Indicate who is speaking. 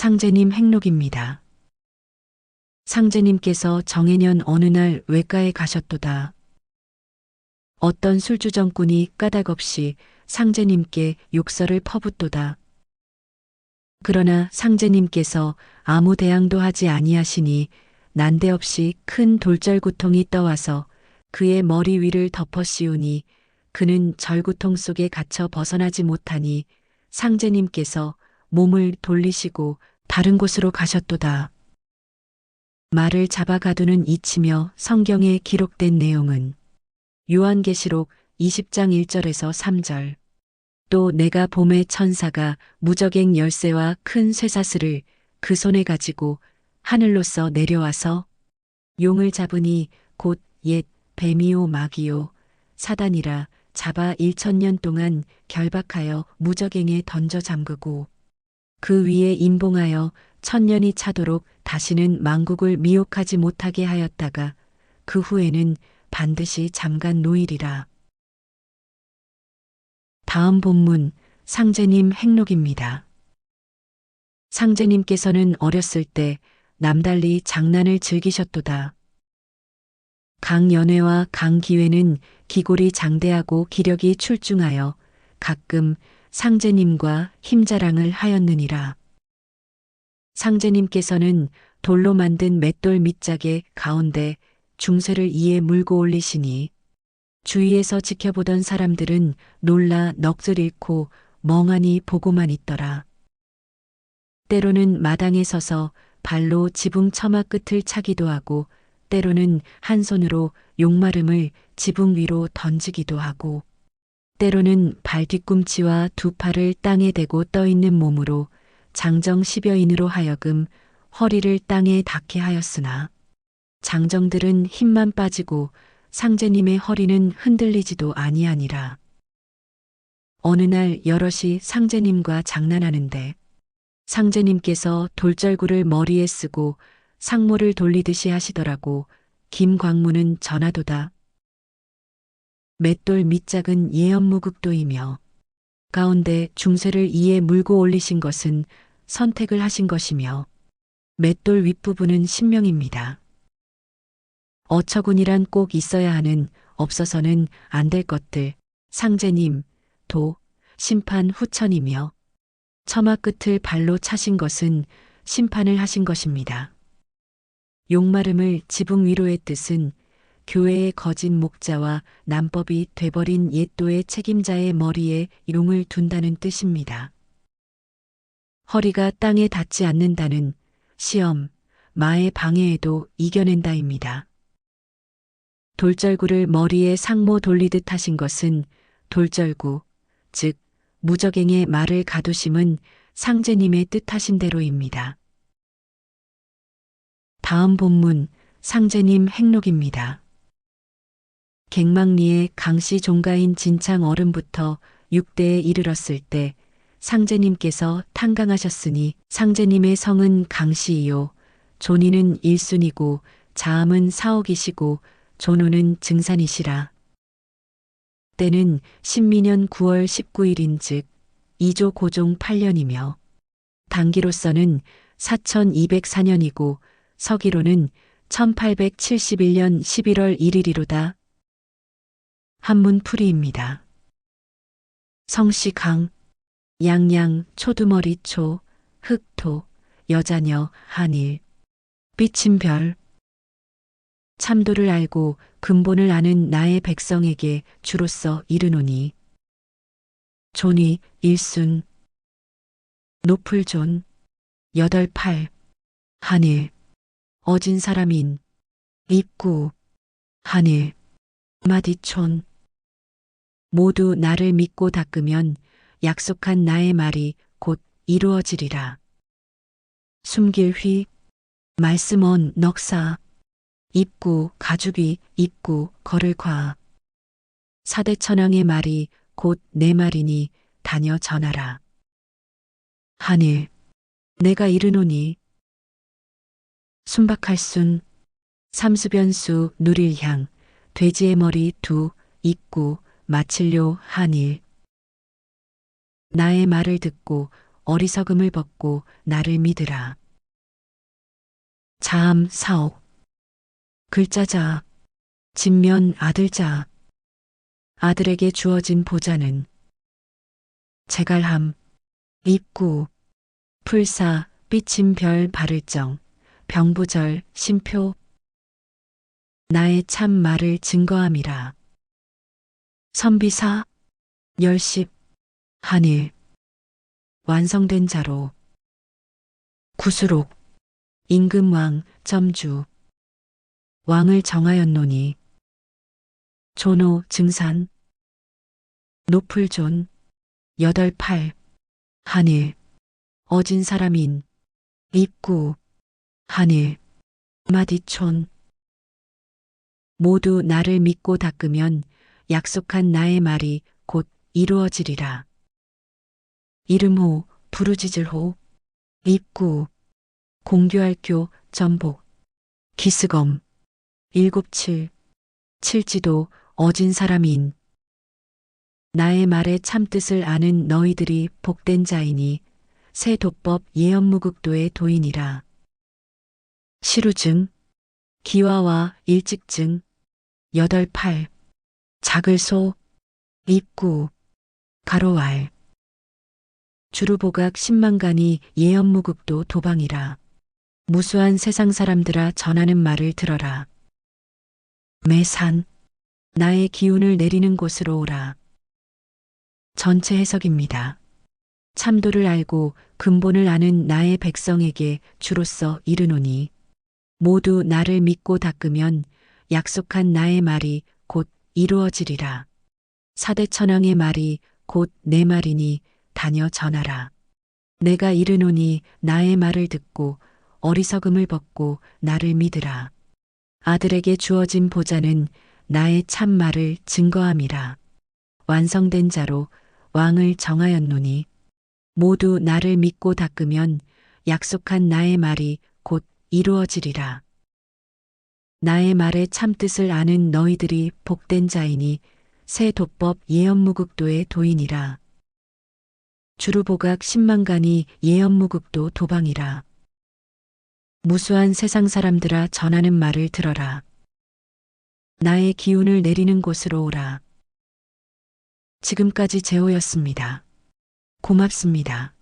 Speaker 1: 상제님 행록입니다. 상제님께서 정해년 어느 날 외가에 가셨도다. 어떤 술주정꾼이 까닭없이 상제님께 욕설을 퍼붓도다. 그러나 상제님께서 아무 대항도 하지 아니하시니 난데없이 큰 돌절구통이 떠와서 그의 머리 위를 덮어 씌우니 그는 절구통 속에 갇혀 벗어나지 못하니 상제님께서 몸을 돌리시고 다른 곳으로 가셨도다. 말을 잡아 가두는 이치며 성경에 기록된 내용은 요한계시록 20장 1절에서 3절 또 내가 봄의 천사가 무적행 열쇠와 큰 쇠사슬을 그 손에 가지고 하늘로서 내려와서 용을 잡으니 곧 옛 뱀이요 마귀요 사단이라 잡아 일천년 동안 결박하여 무적행에 던져 잠그고 그 위에 임봉하여 천년이 차도록 다시는 망국을 미혹하지 못하게 하였다가 그 후에는 반드시 잠간 노일이라. 다음 본문 상제님 행록입니다. 상제님께서는 어렸을 때 남달리 장난을 즐기셨도다. 강연회와 강기회는 기골이 장대하고 기력이 출중하여 가끔 상제님과 힘자랑을 하였느니라. 상제님께서는 돌로 만든 맷돌 밑짝의 가운데 중쇠를 이에 물고 올리시니 주위에서 지켜보던 사람들은 놀라 넋을 잃고 멍하니 보고만 있더라. 때로는 마당에 서서 발로 지붕 처마 끝을 차기도 하고 때로는 한 손으로 용마름을 지붕 위로 던지기도 하고 때로는 발 뒤꿈치와 두 팔을 땅에 대고 떠 있는 몸으로 장정 10여인으로 하여금 허리를 땅에 닿게 하였으나 장정들은 힘만 빠지고 상제님의 허리는 흔들리지도 아니하니라. 어느 날 여럿이 상제님과 장난하는데 상제님께서 돌절구를 머리에 쓰고 상모를 돌리듯이 하시더라고 김광무는 전하도다. 맷돌 밑짝은 예언무극도이며 가운데 중쇠를 이에 물고 올리신 것은 선택을 하신 것이며 맷돌 윗부분은 신명입니다. 어처군이란 꼭 있어야 하는 없어서는 안 될 것들 상제님, 도, 심판 후천이며 처마 끝을 발로 차신 것은 심판을 하신 것입니다. 용마름을 지붕 위로의 뜻은 교회의 거짓 목자와 남법이 돼버린 옛도의 책임자의 머리에 용을 둔다는 뜻입니다. 허리가 땅에 닿지 않는다는 시험, 마의 방해에도 이겨낸다입니다. 돌절구를 머리에 상모 돌리듯 하신 것은 돌절구, 즉 무적행의 말을 가두심은 상제님의 뜻하신 대로입니다. 다음 본문 상제님 행록입니다. 갱망리의 강씨 종가인 진창 어른부터 6대에 이르렀을 때 상제님께서 탄강하셨으니 상제님의 성은 강씨이요 존이는 일순이고 자암은 사옥이시고 존우는 증산이시라. 때는 신민년 9월 19일인 즉 2조 고종 8년이며 단기로서는 4204년이고 서기로는 1871년 11월 1일이로다. 한문풀이입니다. 성씨 강, 양양 초두머리 초, 흑토, 여자녀 한일, 비친 별, 참도를 알고 근본을 아는 나의 백성에게 주로서 이르노니. 존이 일순. 높을 존 여덟 팔. 하늘 어진 사람인. 입구. 하늘 마디촌 모두 나를 믿고 닦으면 약속한 나의 말이 곧 이루어지리라. 숨길 휘 말씀언 넉사 입구 가죽이 입구 걸을 과 사대천왕의 말이 곧 내 말이니 다녀 전하라. 하늘 내가 이르노니 순박할 순 삼수변수 누릴향 돼지의 머리 두 입구 마칠료 한일. 나의 말을 듣고 어리석음을 벗고 나를 믿으라. 자암 사옥. 글자자. 진면 아들자. 아들에게 주어진 보자는 제갈함 입구 풀사 삐친 별 바를정 병부절 심표. 나의 참 말을 증거함이라 선비사 열십 한일. 완성된 자로. 구수록. 임금왕 점주. 왕을 정하였노니. 조노 증산. 노풀존 여덟 팔. 한일. 어진 사람인. 입구. 한일. 마디촌. 모두 나를 믿고 닦으면 약속한 나의 말이 곧 이루어지리라. 이름호 부르짖을호 입구 공교할교 전복 기스검 일곱칠 칠지도 어진 사람인 나의 말의 참뜻을 아는 너희들이 복된 자이니 새 도법 예언무극도의 도인이라. 시루증 기와와 일직증 여덟 팔 작을소 입구 가로알 주루보각 십만간이 예언무극도 도방이라. 무수한 세상 사람들아 전하는 말을 들어라. 매산 나의 기운을 내리는 곳으로 오라. 전체 해석입니다. 참도를 알고 근본을 아는 나의 백성에게 주로서 이르노니 모두 나를 믿고 닦으면 약속한 나의 말이 곧 이루어지리라. 사대천왕의 말이 곧 내 말이니 다녀 전하라. 내가 이르노니 나의 말을 듣고 어리석음을 벗고 나를 믿으라. 아들에게 주어진 보자는 나의 참 말을 증거함이라. 완성된 자로 왕을 정하였노니 모두 나를 믿고 닦으면 약속한 나의 말이 곧 이루어지리라. 나의 말의 참뜻을 아는 너희들이 복된 자이니 새 도법 예언무극도의 도인이라. 주루보각 십만간이 예언무극도 도방이라. 무수한 세상 사람들아 전하는 말을 들어라. 나의 기운을 내리는 곳으로 오라. 지금까지 제호였습니다. 고맙습니다.